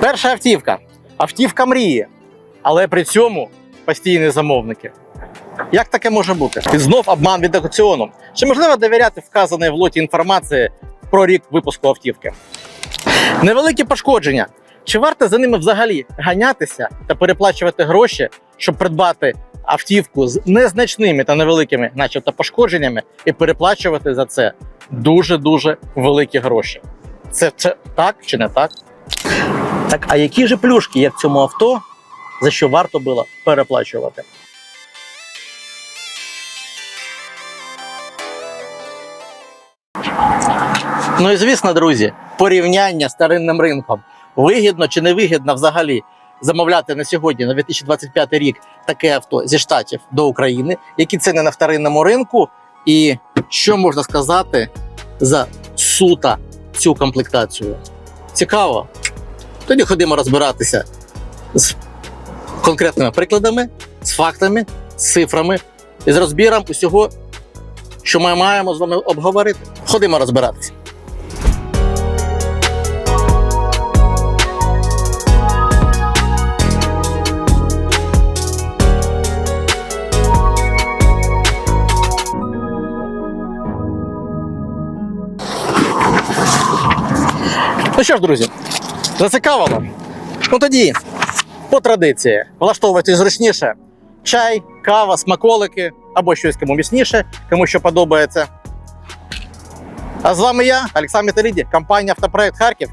Перша автівка. Автівка мрії, але при цьому постійні замовники. Як таке може бути? І знов обман від аукціону. Чи можливо довіряти вказаної в лоті інформації про рік випуску автівки? Невеликі пошкодження. Чи варто за ними взагалі ганятися та переплачувати гроші, щоб придбати автівку з незначними та невеликими, начебто, пошкодженнями, і переплачувати за це дуже-дуже великі гроші? Це, це так чи не так? Так, а які ж плюшки є в цьому авто, за що варто було переплачувати? Ну і звісно, друзі, порівняння з старинним ринком. Вигідно чи не вигідно взагалі замовляти на сьогодні, на 2025 рік, таке авто зі штатів до України, які ціни на вторинному ринку, і що можна сказати за сута цю комплектацію? Цікаво. Тоді ходимо розбиратися з конкретними прикладами, з фактами, з цифрами і з розбіром усього, що ми маємо з вами обговорити. Ходимо розбиратися. Ну що ж, друзі, зацікавило? Ну тоді, по традиції, влаштовуйтесь зручніше. Чай, кава, смаколики або щось кому міцніше, кому що подобається. А з вами я, Олександр Металіді, компанія Автопроект Харків.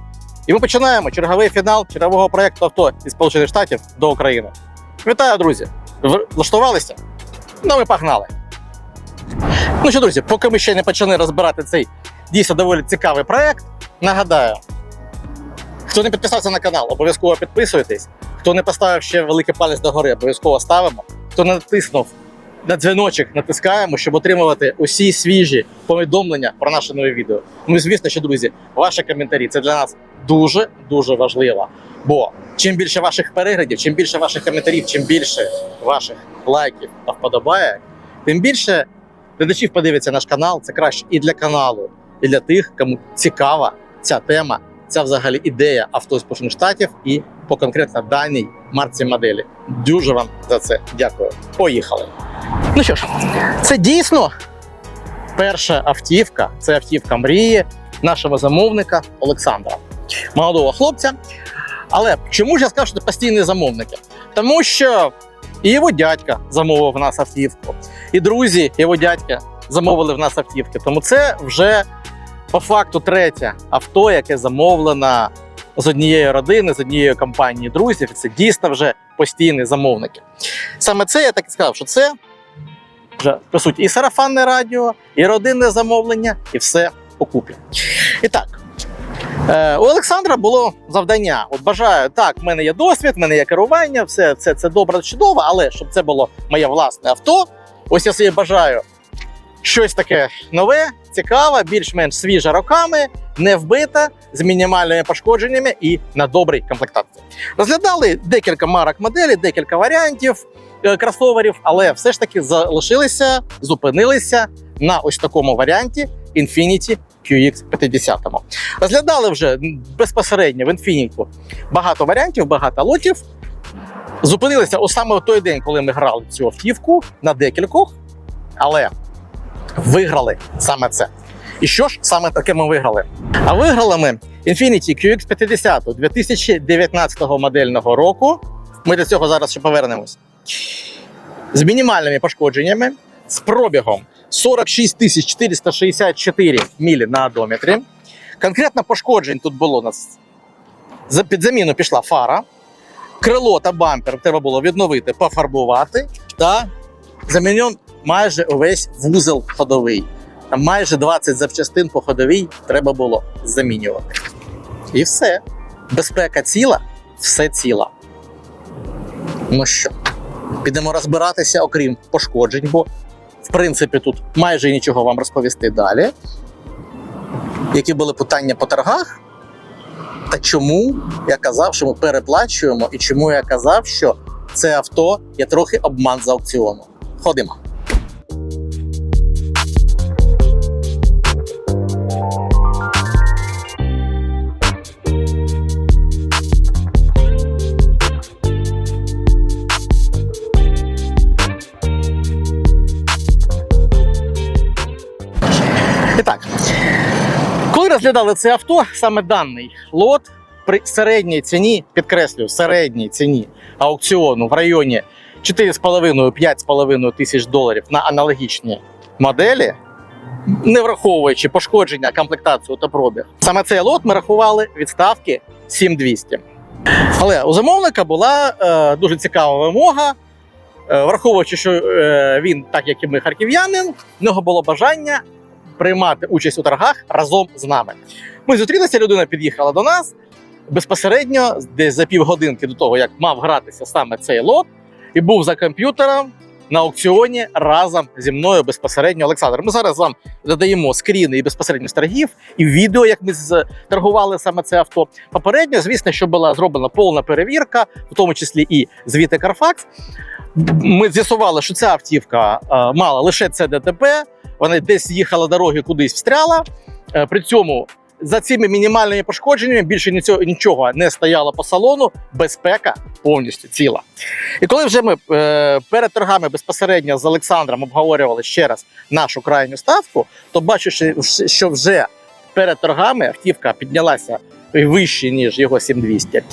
І ми починаємо черговий фінал чергового проєкту авто із Сполучених Штатів до України. Вітаю, друзі! Влаштувалися? Ну, ми погнали. Ну що, друзі, поки ми ще не почали розбирати цей дійсно доволі цікавий проєкт, нагадаю, Хто не підписався на канал, обов'язково підписуйтесь. Хто не поставив ще великий палець догори, обов'язково ставимо. Хто не натиснув на дзвіночок, натискаємо, щоб отримувати усі свіжі повідомлення про наше нове відео. Ну і звісно, що друзі, ваші коментарі це для нас дуже дуже важливо. Бо чим більше ваших переглядів, чим більше ваших коментарів, чим більше ваших лайків та вподобає, тим більше глядачів подивиться наш канал. Це краще і для каналу, і для тих, кому цікава ця тема ця взагалі ідея авто Сполучених Штатів і по конкретно даній марці моделі. Дуже вам за це дякую. Поїхали. Ну що ж, це дійсно перша автівка, це автівка мрії нашого замовника Олександра, молодого хлопця. Але чому ж я сказав, що це постійні замовники? Тому що і його дядька замовив в нас автівку, і друзі його дядька замовили в нас автівки. Тому це вже по факту третє авто, яке замовлено з однієї родини, з однієї компанії друзів. Це дійсно вже постійні замовники. Саме це я так і сказав, що це вже по суті і сарафанне радіо, і родинне замовлення, і все окупі. І так. е, У Олександра було завдання. От бажаю, так, в мене є досвід, в мене є керування, все це, це добре, чудово, але щоб це було моє власне авто. Ось я собі бажаю щось таке нове, цікаве, більш-менш свіже роками, не вбита, з мінімальними пошкодженнями і на добрій комплектації. Розглядали декілька марок моделей, декілька варіантів е, кросоверів, але все ж таки залишилися, зупинилися на ось такому варіанті Infiniti QX50. Розглядали вже безпосередньо в Infiniti багато варіантів, багато лотів. Зупинилися ось саме в той день, коли ми грали цю автівку на декількох, але виграли саме це. І що ж саме таке ми виграли? А виграли ми Infiniti QX50 2019 модельного року. Ми до цього зараз ще повернемось. З мінімальними пошкодженнями, з пробігом 46 464 мілі на одометрі. Конкретно пошкоджень тут було у нас. Під заміну пішла фара, крило та бампер треба було відновити, пофарбувати та замінен майже увесь вузол ходовий. Там майже 20 запчастин по ходовій треба було замінювати. І все. Безпека ціла, все ціла. Ну що, підемо розбиратися, окрім пошкоджень, бо в принципі тут майже нічого вам розповісти далі. Які були питання по торгах? Та чому я казав, що ми переплачуємо, і чому я казав, що це авто є трохи обман з аукціону? Ходимо. Розглядали це авто, саме даний лот при середній ціні, підкреслюю, середній ціні аукціону в районі 4,5-5,5 тисяч доларів на аналогічні моделі, не враховуючи пошкодження, комплектацію та пробіг. Саме цей лот ми рахували від ставки 7200. Але у замовника була е, дуже цікава вимога. Е, враховуючи, що е, він, так як і ми, харків'янин, в нього було бажання приймати участь у торгах разом з нами. Ми зустрілися, людина під'їхала до нас безпосередньо, десь за півгодинки до того, як мав гратися саме цей лот, і був за комп'ютером на аукціоні разом зі мною безпосередньо Олександр. Ми зараз вам додаємо скріни і безпосередньо з торгів, і відео, як ми торгували саме це авто. Попередньо, звісно, що була зроблена повна перевірка, в тому числі і звіти Carfax. Ми з'ясували, що ця автівка е, мала лише це ДТП. Вона десь їхала дороги, кудись встряла. Е, При цьому за цими мінімальними пошкодженнями більше нічого, не стояло по салону. Безпека повністю ціла. І коли вже ми е, перед торгами безпосередньо з Олександром обговорювали ще раз нашу крайню ставку, то бачу, що вже перед торгами автівка піднялася вище, ніж його 7200.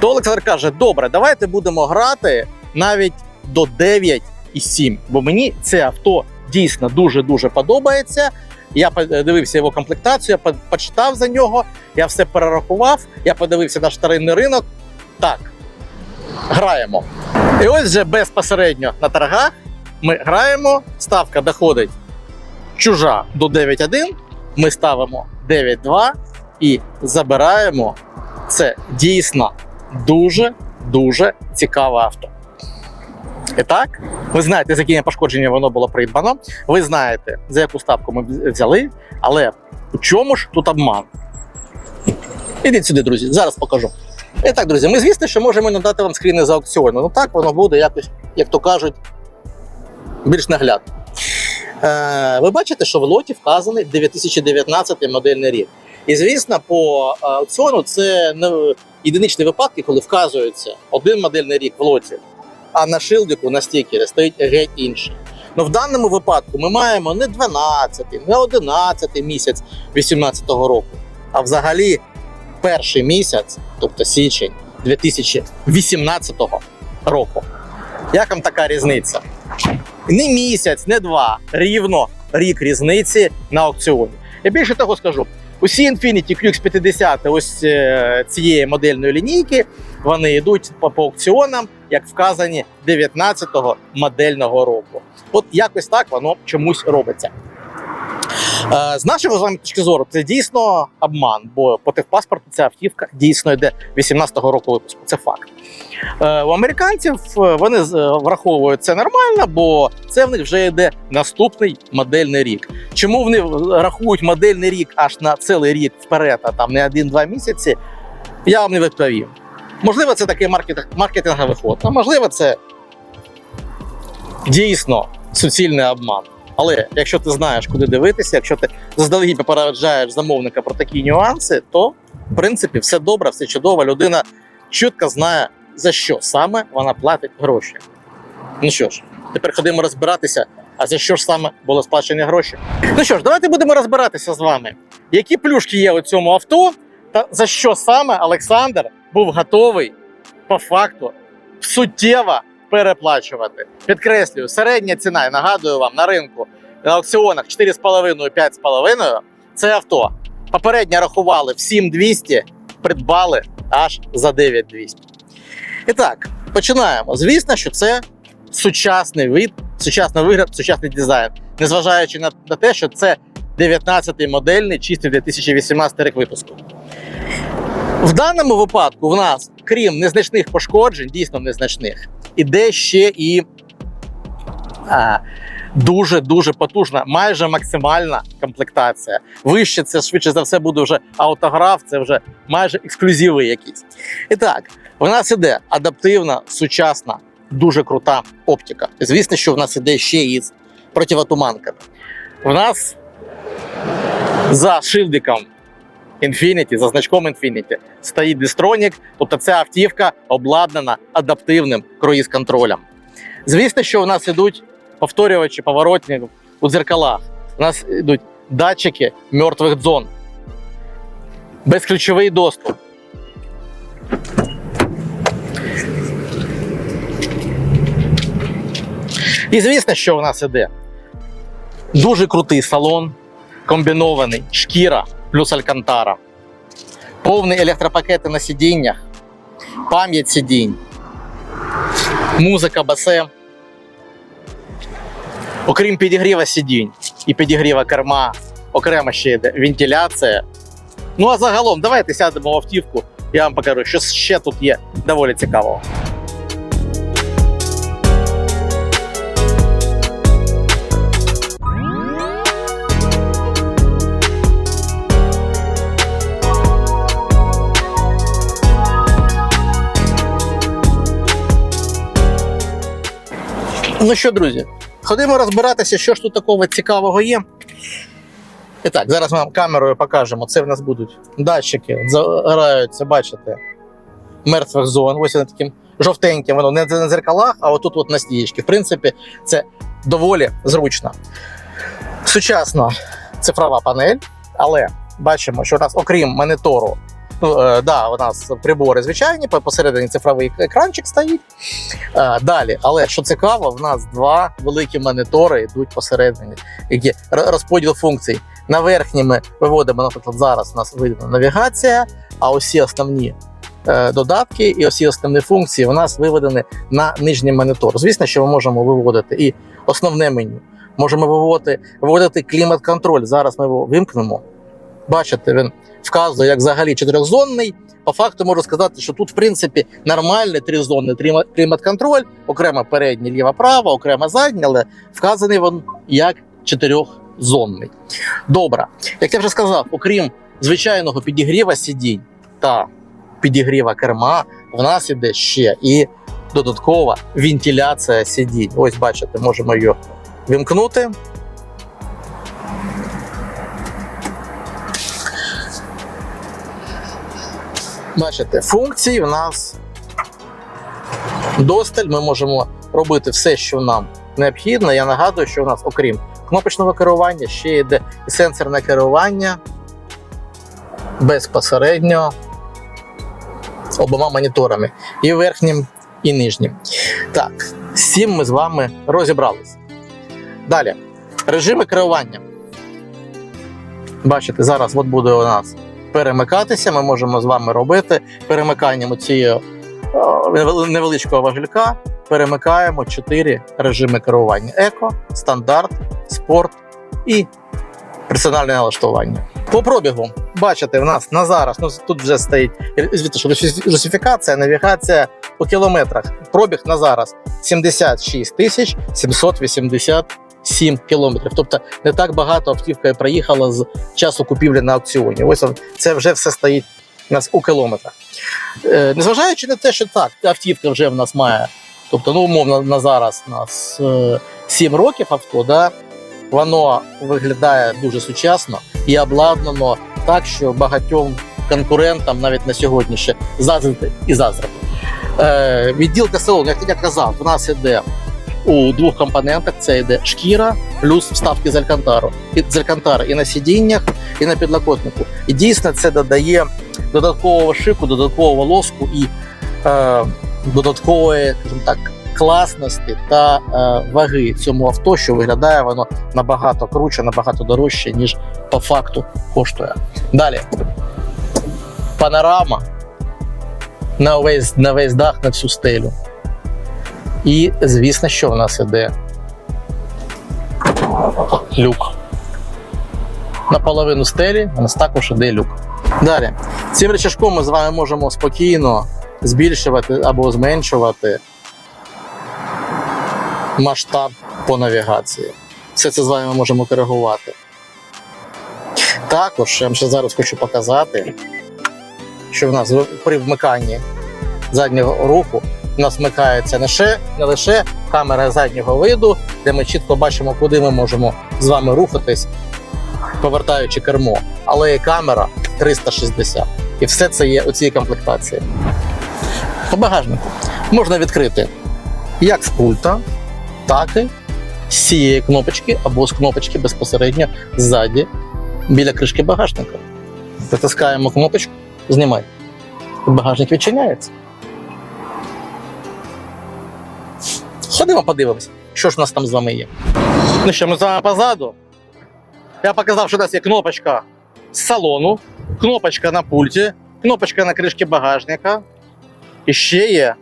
То Олександр каже: добре, давайте будемо грати навіть до 9,7, бо мені це авто дійсно дуже дуже подобається. Я подивився його комплектацію, я почитав за нього, я все перерахував, я подивився на старинний ринок. Так, граємо. І ось вже безпосередньо на торгах ми граємо, ставка доходить чужа до 9,1, ми ставимо 9,2 і забираємо це дійсно дуже дуже цікаве авто. І так, ви знаєте, з якими пошкодженнями воно було придбано. Ви знаєте, за яку ставку ми взяли, але у чому ж тут обман? Ідіть сюди, друзі, зараз покажу. І так, друзі, ми звісно, що можемо надати вам скріни з аукціону. Ну так воно буде якось, як то кажуть, більш наглядно. Е, ви бачите, що в лоті вказаний 2019 модельний рік. І звісно, по аукціону це не єдиничні випадки, коли вказується один модельний рік в лоті, а на шилдику на стікері стоїть геть інший. Ну в даному випадку ми маємо не 12, не 11 місяць 2018 року, а взагалі перший місяць, тобто січень 2018 року. Як вам така різниця? Не місяць, не два, рівно рік різниці на аукціоні. Я більше того скажу: усі Infiniti QX50 ось е, цієї модельної лінійки, вони йдуть по, по аукціонам, як вказані 19-го модельного року. От якось так воно чомусь робиться. Е, З нашого з вами точки зору, це дійсно обман, бо по техпаспорту ця автівка дійсно йде 18-го року випуску. Це факт. Е, У американців е, вони враховують це нормально, бо це в них вже йде наступний модельний рік. Чому вони рахують модельний рік аж на цілий рік вперед, а там не один-два місяці, я вам не відповім. Можливо, це такий маркетинг, маркетинговий ход, а можливо, це дійсно суцільний обман. Але якщо ти знаєш, куди дивитися, якщо ти заздалегідь попереджаєш замовника про такі нюанси, то в принципі все добре, все чудово. Людина чітко знає, за що саме вона платить гроші. Ну що ж, тепер ходимо розбиратися, а за що ж саме були сплачені гроші. Ну що ж, давайте будемо розбиратися з вами, які плюшки є у цьому авто, та за що саме Олександр був готовий по факту суттєво переплачувати. Підкреслюю, середня ціна, я нагадую вам, на ринку на аукціонах 4,5-5,5 це авто. Попередньо рахували в 7200, придбали аж за 9200. І так, починаємо. Звісно, що це сучасний вид, сучасний вигляд, сучасний дизайн, незважаючи на, те, що це 19-й модельний, чистий 2018 рік випуску. В даному випадку в нас, крім незначних пошкоджень, дійсно незначних, іде ще і а, дуже дуже потужна, майже максимальна комплектація. Вище це швидше за все буде вже автограф, це вже майже ексклюзиви якісь. І так, в нас іде адаптивна, сучасна, дуже крута оптика. Звісно, що в нас іде ще і з противотуманками. В нас за шильдиком Infinity, за значком Infinity, стоїть Distronic, тобто ця автівка обладнана адаптивним круїз-контролем. Звісно, що у нас ідуть повторювачі поворотні у дзеркалах. У нас йдуть датчики мертвих зон. безключовий доступ. І звісно, що у нас іде дуже крутий салон, комбінований, шкіра плюс алькантара, повний електропакети на сидіннях, пам'ять сидінь, музика басе. Окрім підігріва сидінь і підігріва керма, окремо ще йде вентиляція. Ну а загалом, давайте сядемо в автівку, я вам покажу, що ще тут є доволі цікавого. Ну що, друзі, ходимо розбиратися, що ж тут такого цікавого є. І так, зараз вам камерою покажемо. Це в нас будуть датчики, загораються, бачите, мертвих зон. Ось вони таким жовтеньким, воно не на зеркалах, а отут от на стієчки. В принципі, це доволі зручно. Сучасна цифрова панель, але бачимо, що у нас, окрім монітору, ну, е, да, у нас прибори звичайні, посередині цифровий екранчик стоїть. Е, Далі, але що цікаво, в нас два великі монітори йдуть посередині, які розподіл функцій. На верхній ми виводимо, наприклад, зараз у нас видно навігація, а усі основні е, додатки і усі основні функції у нас виведені на нижній монітор. Звісно, що ми можемо виводити і основне меню. Можемо виводити, виводити клімат-контроль. Зараз ми його вимкнемо. Бачите, він вказує як взагалі чотирьохзонний. По факту можу сказати, що тут, в принципі, нормальний тризонний кліма- клімат-контроль, окремо передній, ліва, права, окремо задній, але вказаний він як чотирьохзонний. Добре, як я вже сказав, окрім звичайного підігріва сидінь та підігріва керма, в нас іде ще і додаткова вентиляція сидінь. Ось бачите, можемо її вимкнути. Бачите, функцій в нас досталь. Ми можемо робити все, що нам необхідно. Я нагадую, що у нас, окрім кнопочного керування, ще йде і сенсорне керування безпосередньо обома моніторами, і верхнім, і нижнім. Так, з цим ми з вами розібралися. Далі, режими керування. Бачите, зараз от буде у нас перемикатися. Ми можемо з вами робити перемиканням цієї невеличкого важелька. Перемикаємо чотири режими керування: еко, стандарт, спорт і персональне налаштування. По пробігу, бачите, в нас на зараз, ну тут вже стоїть звідти, що русифікація, навігація по кілометрах. Пробіг на зараз 76 тисяч 787 кілометрів. Тобто не так багато автівка проїхала з часу купівлі на аукціоні. Ось це вже все стоїть у нас у кілометрах. Е, незважаючи на те, що так, автівка вже в нас має, тобто, ну, умовно, на зараз у нас е, 7 років авто, да, воно виглядає дуже сучасно і обладнано так, що багатьом конкурентам навіть на сьогодні ще заздрити і заздрити. Е, відділка салону, як я казав, в нас іде у двох компонентах: це йде шкіра плюс вставки з алькантару. І з алькантара і на сидіннях, і на підлокотнику. І дійсно це додає додаткового шику, додаткового лоску і е, додаткової, скажімо так, класності та е, ваги цьому авто, що виглядає воно набагато круче, набагато дорожче, ніж по факту коштує. Далі. Панорама на весь, на весь дах, на всю стелю. І, звісно, що в нас іде люк. На половину стелі у нас також іде люк. Далі. Цим речашком ми з вами можемо спокійно збільшувати або зменшувати масштаб по навігації. Все це з вами ми можемо коригувати. Також я вам ще зараз хочу показати, що в нас при вмиканні заднього руху у нас вмикається не лише, не лише камера заднього виду, де ми чітко бачимо, куди ми можемо з вами рухатись, повертаючи кермо, але і камера 360. І все це є у цій комплектації. По багажнику можна відкрити як з пульта, так і з цієї кнопочки або з кнопочки безпосередньо ззаді біля кришки багажника. Притискаємо кнопочку, знімай. Багажник відчиняється. Ходимо, подивимось, що ж у нас там з вами є. Ну що, ми з вами позаду. Я показав, що у нас є кнопочка з салону, кнопочка на пульті, кнопочка на кришці багажника. І ще є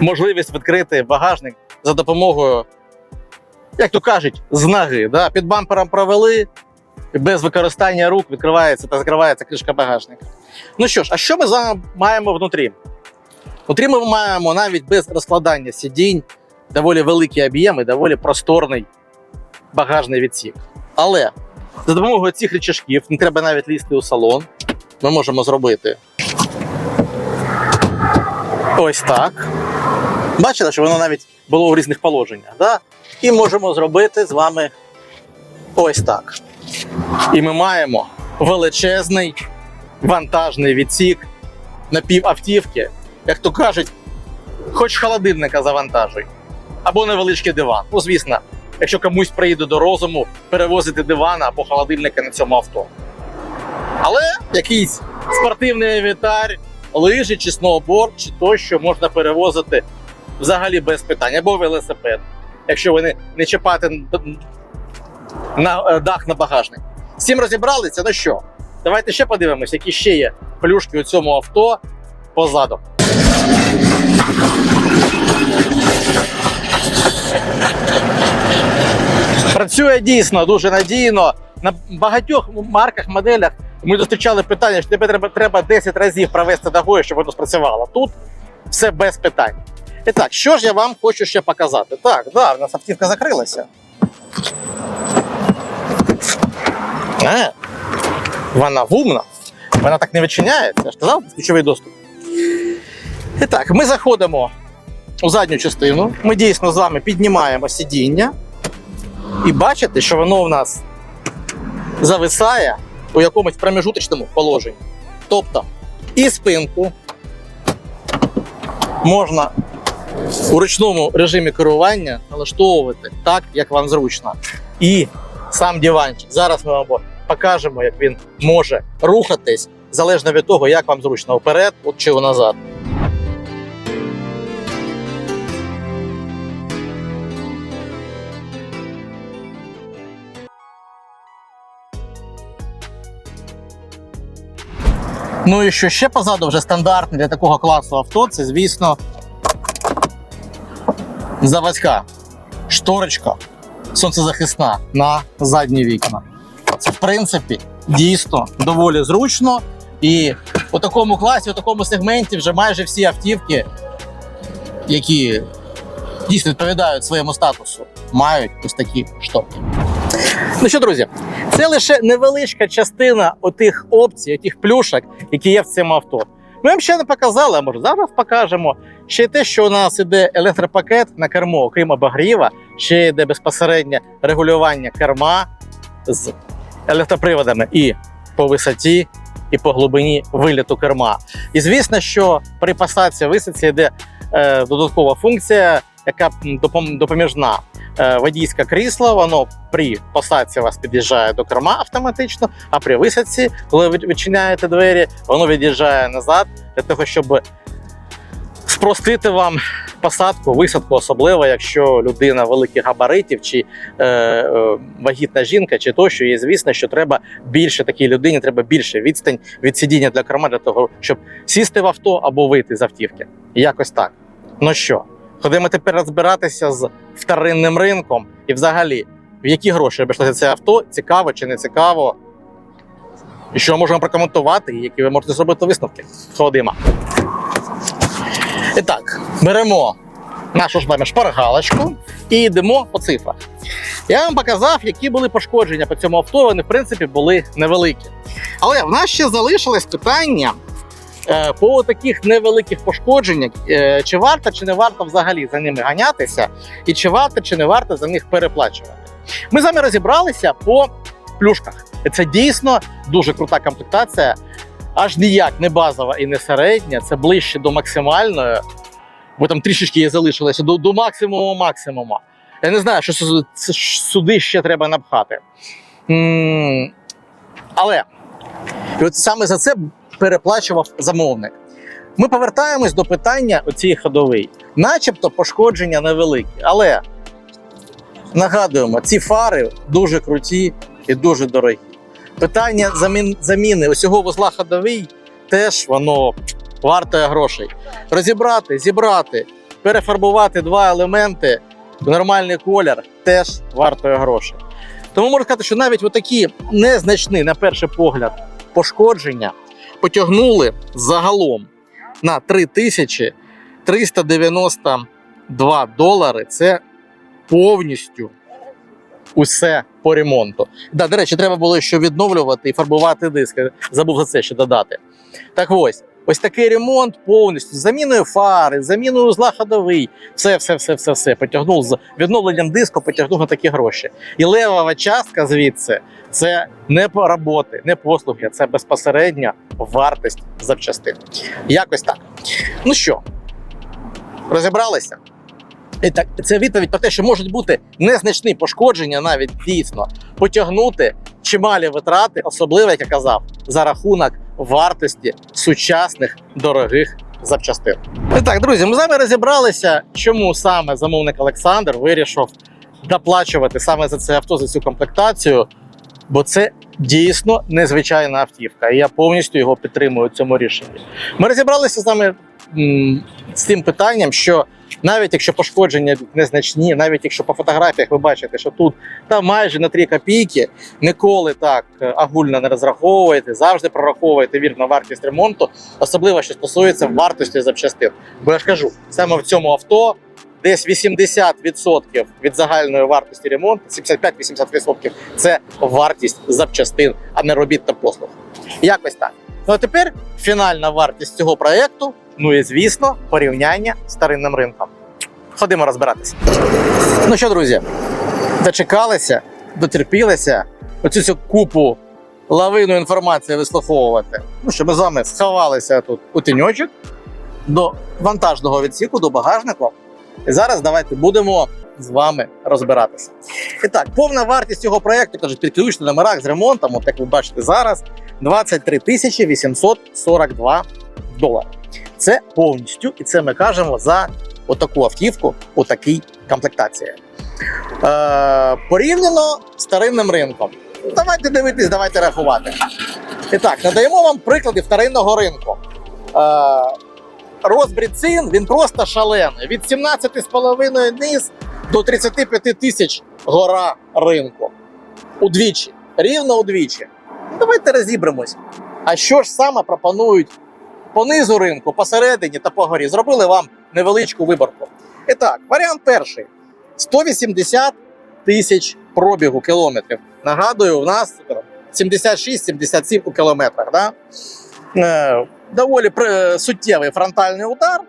можливість відкрити багажник за допомогою, як то кажуть, з ноги. Да? Під бампером провели, і без використання рук відкривається та закривається кришка багажника. Ну що ж, а що ми з вами маємо внутрі? Внутрі ми маємо навіть без розкладання сидінь доволі великі об'єми, доволі просторний багажний відсік. Але за допомогою цих рычажків, не треба навіть лізти у салон, ми можемо зробити ось так. Бачите, що воно навіть було в різних положеннях. Да? І можемо зробити з вами ось так. І ми маємо величезний вантажний відсік на півавтівки, як то кажуть, хоч холодильника завантажуй, або невеличкий диван. Ну, звісно, якщо комусь приїде до розуму перевозити диван або холодильника на цьому авто. Але якийсь спортивний інвентар, лижі чи сноуборд, чи тощо можна перевозити взагалі без питань, або велосипед, якщо ви не, не чіпаєте на е, дах на багажник. З цим розібралися, ну що? Давайте ще подивимось, які ще є плюшки у цьому авто позаду. Працює дійсно дуже надійно. На багатьох марках, моделях ми зустрічали питання, що тебе треба, треба 10 разів провести ногою, щоб воно спрацювало. Тут все без питань. І так, що ж я вам хочу ще показати? Так, да, у нас автівка закрилася. Е, вона вумна. Вона так не відчиняється. Я ж казав, ключовий доступ. І так, ми заходимо у задню частину. Ми дійсно з вами піднімаємо сидіння. І бачите, що воно в нас зависає у якомусь промежуточному положенні. Тобто і спинку можна у ручному режимі керування налаштовувати так, як вам зручно. І сам диванчик. Зараз ми вам покажемо, як він може рухатись залежно від того, як вам зручно вперед от чи назад. Ну і що ще позаду вже стандартне для такого класу авто, це, звісно, заводська шторочка сонцезахисна на задні вікна. Це, в принципі, дійсно доволі зручно. І у такому класі, у такому сегменті вже майже всі автівки, які дійсно відповідають своєму статусу, мають ось такі шторки. Ну що, друзі, це лише невеличка частина отих опцій, отих плюшок, які є в цьому авто. Ми вам ще не показали, а може зараз покажемо. Ще те, що у нас іде електропакет на кермо, окрім обогріва, ще йде безпосереднє регулювання керма з електроприводами і по висоті, і по глибині виліту керма. І звісно, що при посадці висадці йде е, додаткова функція, яка допоміжна. Е, водійське крісло, воно при посадці вас під'їжджає до керма автоматично, а при висадці, коли ви відчиняєте двері, воно від'їжджає назад для того, щоб спростити вам посадку, висадку, особливо, якщо людина великих габаритів, чи е, е, вагітна жінка, чи тощо, і звісно, що треба більше такій людині, треба більше відстань від сидіння для керма для того, щоб сісти в авто або вийти з автівки. Якось так. Ну що, ходимо тепер розбиратися з вторинним ринком і взагалі, в які гроші обійшлося це авто, цікаво чи не цікаво. І що можемо прокоментувати, і які ви можете зробити висновки. Ходимо. І так, беремо нашу ж вами шпаргалочку і йдемо по цифрах. Я вам показав, які були пошкодження по цьому авто, вони, в принципі, були невеликі. Але в нас ще залишилось питання по таких невеликих пошкодженнях, е, чи варто, чи не варто взагалі за ними ганятися, і чи варто, чи не варто за них переплачувати. Ми з вами розібралися по плюшках. Це дійсно дуже крута комплектація. Аж ніяк не базова і не середня, це ближче до максимальної, бо там трішечки є залишилося до, до максимуму максимуму. Я не знаю, що сюди ще треба напхати. Але от саме за це переплачував замовник. Ми повертаємось до питання оцієї ходової. Начебто пошкодження невеликі, але нагадуємо, ці фари дуже круті і дуже дорогі. Питання замін, заміни усього вузла ходовий теж воно вартує грошей. Розібрати, зібрати, перефарбувати два елементи в нормальний колір теж вартує грошей. Тому можна сказати, що навіть такі незначні, на перший погляд, пошкодження потягнули загалом на 3392 долари. Це повністю усе по ремонту. Да, до речі, треба було ще відновлювати і фарбувати диски. Забув за це ще додати. Так ось, ось такий ремонт повністю з заміною фари, заміною узла ходовий. Все, все, все, все, все. Потягнув з відновленням диску, потягнув на такі гроші. І левова частка звідси це не роботи, не послуги, це безпосередня вартість запчастин. Якось так. Ну що, розібралися? І так, це відповідь про те, що можуть бути незначні пошкодження, навіть дійсно потягнути чималі витрати, особливо, як я казав, за рахунок вартості сучасних дорогих запчастин. І так, друзі, ми з вами розібралися, чому саме замовник Олександр вирішив доплачувати саме за це авто, за цю комплектацію, бо це дійсно незвичайна автівка. І я повністю його підтримую в цьому рішенні. Ми розібралися з вами м, з тим питанням, що навіть якщо пошкодження незначні, навіть якщо по фотографіях ви бачите, що тут там майже на 3 копійки, ніколи так е, агульно не розраховуєте, завжди прораховуєте вірно вартість ремонту, особливо що стосується вартості запчастин. Бо я ж кажу, саме в цьому авто десь 80% від загальної вартості ремонту, 75-80% це вартість запчастин, а не робіт та послуг. Якось так. Ну а тепер фінальна вартість цього проєкту. Ну і звісно, порівняння з старинним ринком. Ходимо розбиратися. Ну що, друзі, дочекалися, дотерпілися оцю цю купу лавину інформації вислуховувати. Ну що ми з вами сховалися тут у тіньочок до вантажного відсіку, до багажнику. І зараз давайте будемо з вами розбиратися. І так, повна вартість цього проєкту, кажуть, під ключ на номерах з ремонтом, от як ви бачите зараз, 23 тисячі 842 долари. Це повністю, і це ми кажемо за отаку автівку у такій комплектації. Е, порівняно з старинним ринком. Давайте дивитись, давайте рахувати. І так, надаємо вам приклади вторинного ринку. Е, розбрід цін він просто шалений. Від 17,5 низ до 35 тисяч гора ринку. Удвічі. Рівно удвічі. Давайте розібремось. А що ж саме пропонують по низу ринку, посередині та по горі? Зробили вам невеличку виборку. І так, варіант перший: 180 тисяч пробігу кілометрів. Нагадую, у нас 76-77 у кілометрах. Да? Е, доволі суттєвий фронтальний удар.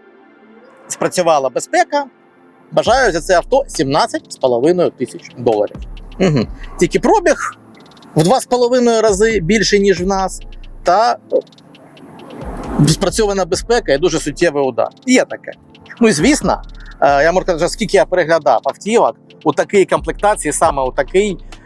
Спрацювала безпека. Бажаю за це авто 17,5 тисяч доларів. Угу. Тільки пробіг в 2,5 рази більше, ніж в нас, та спрацьована безпека і дуже суттєвий удар. Є таке. Ну і звісно, е, я можу сказати, скільки я переглядав автівок у такій комплектації, саме у такій, е,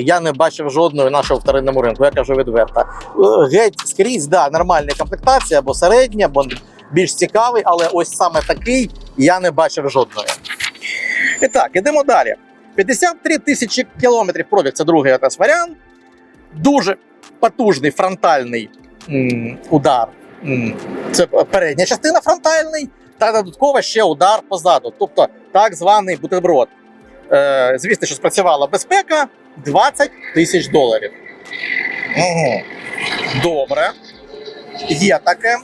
я не бачив жодної нашого вторинному ринку. Я кажу відверто. Е, Геть скрізь, да, нормальні комплектації або середня, або більш цікавий, але ось саме такий я не бачив жодної. І так, ідемо далі. 53 тисячі кілометрів пробіг це другий нас варіант. Дуже потужний фронтальний удар. Це передня частина фронтальний, та додатково ще удар позаду, тобто так званий бутерброд. Е, звісно, що спрацювала безпека 20 тисяч доларів. Угу. Добре. Є таке.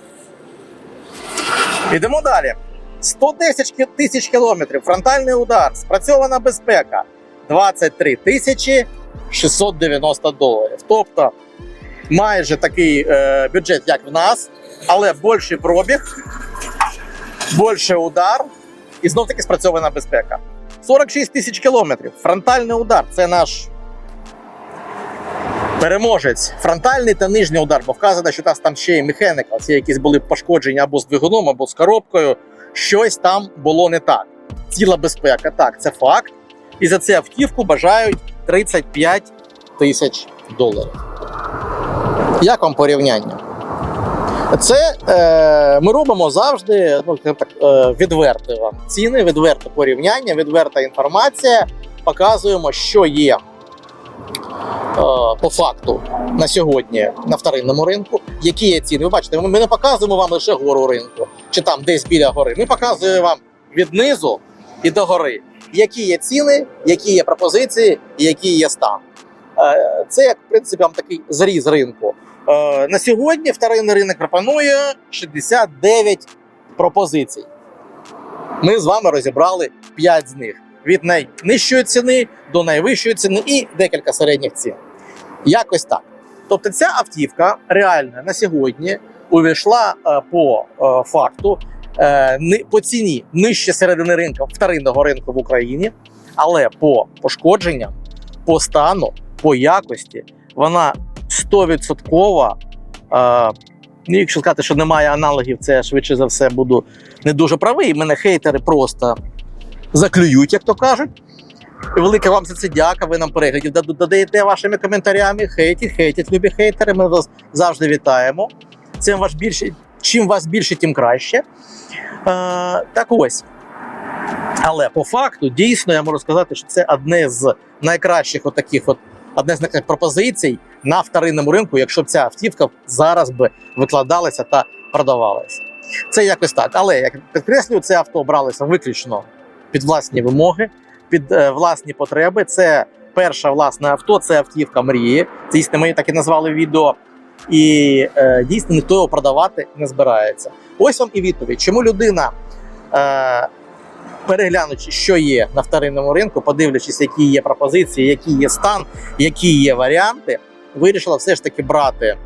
Ідемо далі. 110 тисяч кілометрів, фронтальний удар, спрацьована безпека 23 тисячі 690 доларів. Тобто майже такий е, бюджет, як в нас, але більший пробіг, більший удар і знов таки спрацьована безпека. 46 тисяч кілометрів. Фронтальний удар це наш переможець. Фронтальний та нижній удар, бо вказано, що там ще й механіка, ці якісь були пошкодження або з двигуном, або з коробкою. Щось там було не так. Ціла безпека, так, це факт. І за це автівку бажають 35 тисяч доларів. Як вам порівняння? Це е, ми робимо завжди ну, так, е, відверті вам ціни, відверте порівняння, відверта інформація. Показуємо, що є е, по факту на сьогодні на вторинному ринку, які є ціни. Ви бачите, ми не показуємо вам лише гору ринку чи там десь біля гори. Ми показуємо вам від низу і до гори, які є ціни, які є пропозиції, і який є стан. Е, Це як в принципі вам такий зріз ринку. Е, На сьогодні вторинний ринок пропонує 69 пропозицій. Ми з вами розібрали 5 з них від найнижчої ціни до найвищої ціни і декілька середніх цін. Якось так. Тобто, ця автівка реально на сьогодні увійшла е, по е, факту е, ни- по ціні нижче середини ринку вторинного ринку в Україні, але по пошкодженням, по стану, по якості вона 100% е, ну, якщо сказати, що немає аналогів, це швидше за все буду не дуже правий. Мене хейтери просто заклюють, як то кажуть. І Велике вам за це дяка. Ви нам переглядів додаєте вашими коментарями. Хейтіть, хейтіть, любі хейтери. Ми вас завжди вітаємо. Цим ваш більше, чим вас більше, тим краще. Е, так ось. Але по факту, дійсно, я можу сказати, що це одне з найкращих отаких от, одне з найкращих пропозицій на вторинному ринку, якщо б ця автівка зараз би викладалася та продавалася. Це якось так. Але як підкреслюю, це авто бралося виключно під власні вимоги, під е, власні потреби. Це перше власне авто, це автівка мрії. Це дійсно ми так і назвали відео. І е, дійсно ніхто його продавати не збирається. Ось вам і відповідь, чому людина. Е, Переглянучи, що є на вторинному ринку, подивлячись, які є пропозиції, який є стан, які є варіанти, вирішила все ж таки брати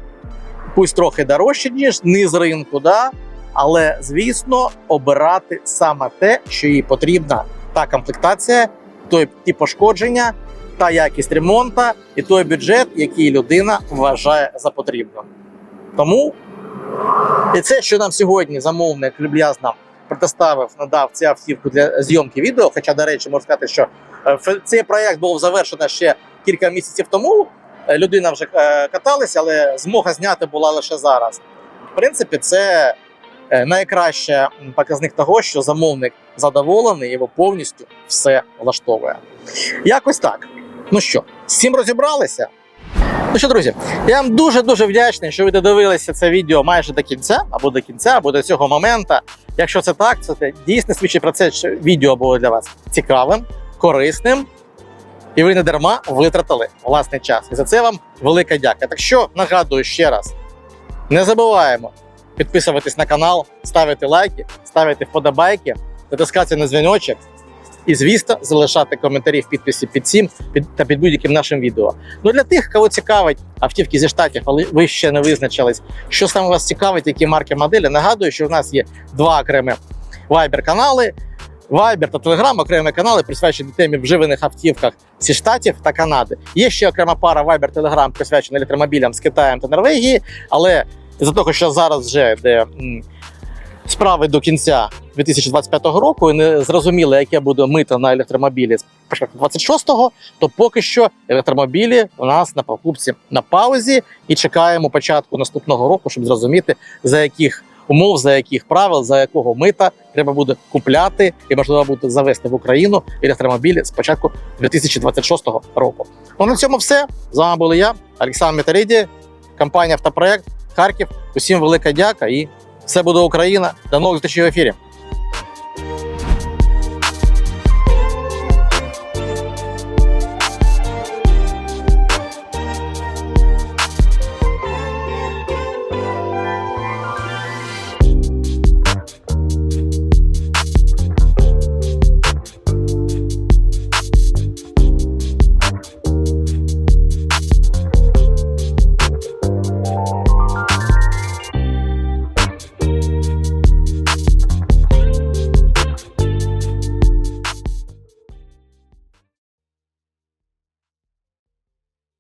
пусть трохи дорожче, ніж низ ринку, да? але звісно, обирати саме те, що їй потрібна, та комплектація, той ті пошкодження, та якість ремонту і той бюджет, який людина вважає за потрібним. Тому і це, що нам сьогодні замовник люб'язно предоставив, надав цю автівку для зйомки відео. Хоча, до речі, можу сказати, що е, цей проєкт був завершено ще кілька місяців тому. Е, Людина вже е, каталася, але змога зняти була лише зараз. В принципі, це е, найкращий показник того, що замовник задоволений, його повністю все влаштовує. Якось так. Ну що, з цим розібралися? Ну що, друзі, я вам дуже дуже вдячний, що ви додивилися це відео майже до кінця, або до кінця, або до цього моменту. Якщо це так, це дійсно свідчить про це, що відео було для вас цікавим, корисним, і ви не дарма витратили власний час. І за це вам велика дяка. Так що нагадую ще раз: не забуваємо підписуватись на канал, ставити лайки, ставити вподобайки, натискати на дзвіночок. І, звісно, залишати коментарі в підписі під цим під, та під будь-яким нашим відео. Ну для тих, кого цікавить автівки зі штатів, але ви ще не визначились, що саме вас цікавить, які марки моделі. Нагадую, що в нас є два окремі Viber канали. Viber та Telegram окремі канали присвячені темі вживаних автівках зі штатів та Канади. Є ще окрема пара Viber Telegram присвячена електромобілям з Китаєм та Норвегії. Але за того, що зараз вже йде справи до кінця 2025 року, і не зрозуміло, яке буде мито на електромобілі з початку 26-го, то поки що електромобілі у нас на покупці на паузі і чекаємо початку наступного року, щоб зрозуміти, за яких умов, за яких правил, за якого мита треба буде купляти і можливо буде завести в Україну електромобілі з початку 2026 року. Ну на цьому все. З вами були я, Олександр Металіді, компанія Автопроект Харків. Усім велика дяка і все буде Україна. До нових зустрічей в ефірі.